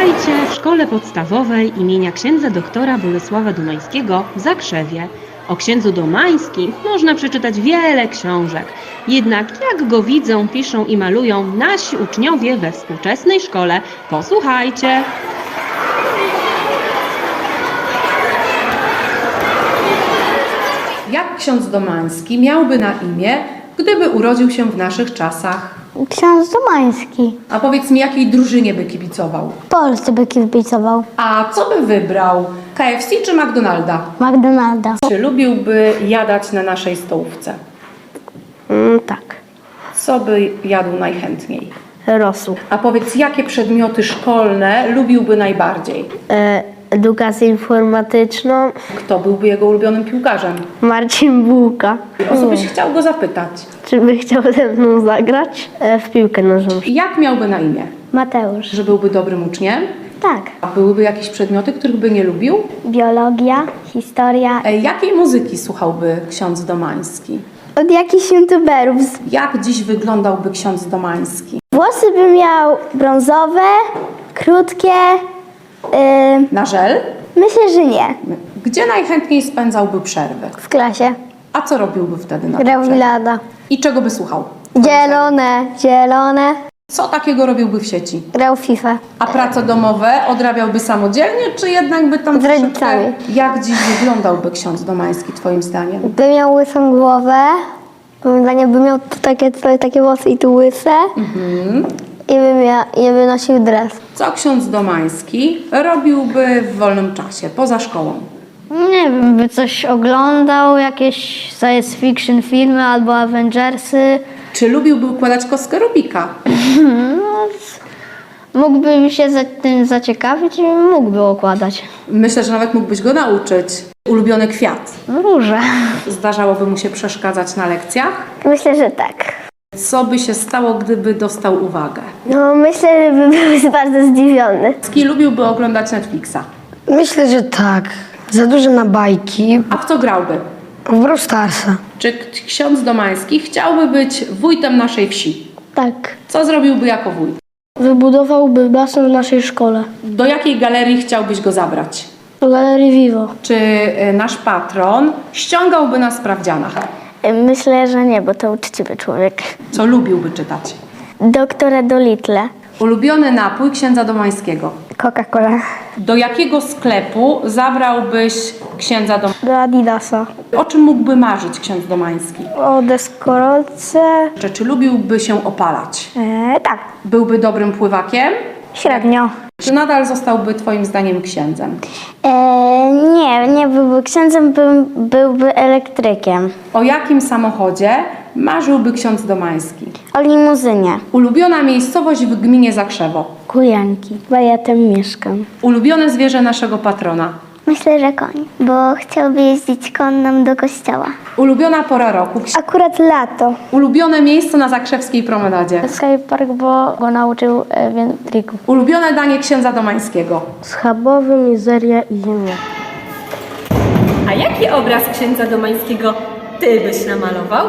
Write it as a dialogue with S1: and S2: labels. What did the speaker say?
S1: Witajcie w szkole podstawowej imienia księdza doktora Bolesława Domańskiego w Zakrzewie. O księdzu Domańskim można przeczytać wiele książek. Jednak jak go widzą, piszą i malują nasi uczniowie we współczesnej szkole, posłuchajcie.
S2: Jak ksiądz Domański miałby na imię, gdyby urodził się w naszych czasach?
S3: Ksiądz Domański.
S2: A powiedz mi, jakiej drużynie by kibicował?
S3: Polsce by kibicował.
S2: A co by wybrał? KFC czy McDonalda?
S3: McDonalda.
S2: Czy lubiłby jadać na naszej stołówce?
S3: Mm, tak.
S2: Co by jadł najchętniej?
S3: Rosół.
S2: A powiedz, jakie przedmioty szkolne lubiłby najbardziej?
S3: E, edukację informatyczną.
S2: Kto byłby jego ulubionym piłkarzem?
S3: Marcin Bułka.
S2: O co byś chciał go zapytać?
S3: Czy by chciał ze mną zagrać? E, w piłkę nożną.
S2: Jak miałby na imię?
S3: Mateusz.
S2: Że byłby dobrym uczniem?
S3: Tak.
S2: A byłyby jakieś przedmioty, których by nie lubił?
S3: Biologia, historia.
S2: E, Jakiej muzyki słuchałby ksiądz Domański?
S3: Od jakichś youtuberów.
S2: Jak dziś wyglądałby ksiądz Domański?
S3: Włosy by miał brązowe, krótkie. e,
S2: Na żel?
S3: myślę, że nie.
S2: Gdzie najchętniej spędzałby przerwy?
S3: W klasie.
S2: A co robiłby wtedy na
S3: Grał w lada.
S2: I czego by słuchał?
S3: Zielone, zielone.
S2: Co takiego robiłby w sieci?
S3: Grał w FIFA.
S2: A prace domowe odrabiałby samodzielnie, czy jednak by tam
S3: Z
S2: troszeczkę-
S3: rodzicami.
S2: Jak dziś wyglądałby ksiądz Domański twoim zdaniem?
S3: By miał łysą głowę, moim zdaniem by miał tu takie, tutaj takie włosy i tu łyse i, by mia, i by nosił dres.
S2: Co ksiądz Domański robiłby w wolnym czasie, poza szkołą?
S4: Nie wiem, by coś oglądał, jakieś science fiction filmy albo Avengersy.
S2: Czy lubiłby układać kostkę Rubika?
S4: Mógłby się za tym zaciekawić i mógłby okładać.
S2: Myślę, że nawet mógłbyś go nauczyć. Ulubiony kwiat.
S4: Róże.
S2: Zdarzałoby mu się przeszkadzać na lekcjach?
S3: Myślę, że tak.
S2: Co by się stało, gdyby dostał uwagę?
S3: No, myślę, że by był bardzo zdziwiony.
S2: Ski lubiłby oglądać Netflixa.
S5: Myślę, że tak. Za duże na bajki.
S2: A w co grałby?
S5: W Brawl Starsa.
S2: Czy ksiądz Domański chciałby być wójtem naszej wsi?
S4: Tak.
S2: Co zrobiłby jako wójt?
S4: Wybudowałby basen w naszej szkole.
S2: Do jakiej galerii chciałbyś go zabrać?
S4: Do Galerii Vivo.
S2: Czy y, nasz patron ściągałby na sprawdzianach?
S3: Myślę, że nie, bo to uczciwy człowiek.
S2: Co lubiłby czytać?
S3: Doktora Dolitle.
S2: Ulubiony napój księdza Domańskiego.
S3: Coca-Cola.
S2: Do jakiego sklepu zabrałbyś księdza Domańskiego?
S3: Do Adidasa.
S2: O czym mógłby marzyć ksiądz Domański?
S3: O deskorolce.
S2: Czy, czy lubiłby się opalać?
S3: E, tak,
S2: Byłby dobrym pływakiem?
S3: średnio.
S2: Czy nadal zostałby twoim zdaniem księdzem?
S3: E, nie, nie byłby księdzem, był, byłby elektrykiem.
S2: O jakim samochodzie marzyłby ksiądz Domański?
S3: O limuzynie.
S2: Ulubiona miejscowość w gminie Zakrzewo.
S3: Kujanki. Bo ja tam mieszkam.
S2: Ulubione zwierzę naszego patrona.
S3: Myślę, że koń, bo chciałby jeździć konną do kościoła.
S2: Ulubiona pora roku.
S3: Akurat lato.
S2: Ulubione miejsce na zakrzewskiej promenadzie.
S4: Skatepark, bo go nauczył e, trików.
S2: Ulubione danie księdza Domańskiego.
S3: Schabowy, mizeria i ziemia.
S1: A jaki obraz księdza Domańskiego ty byś namalował?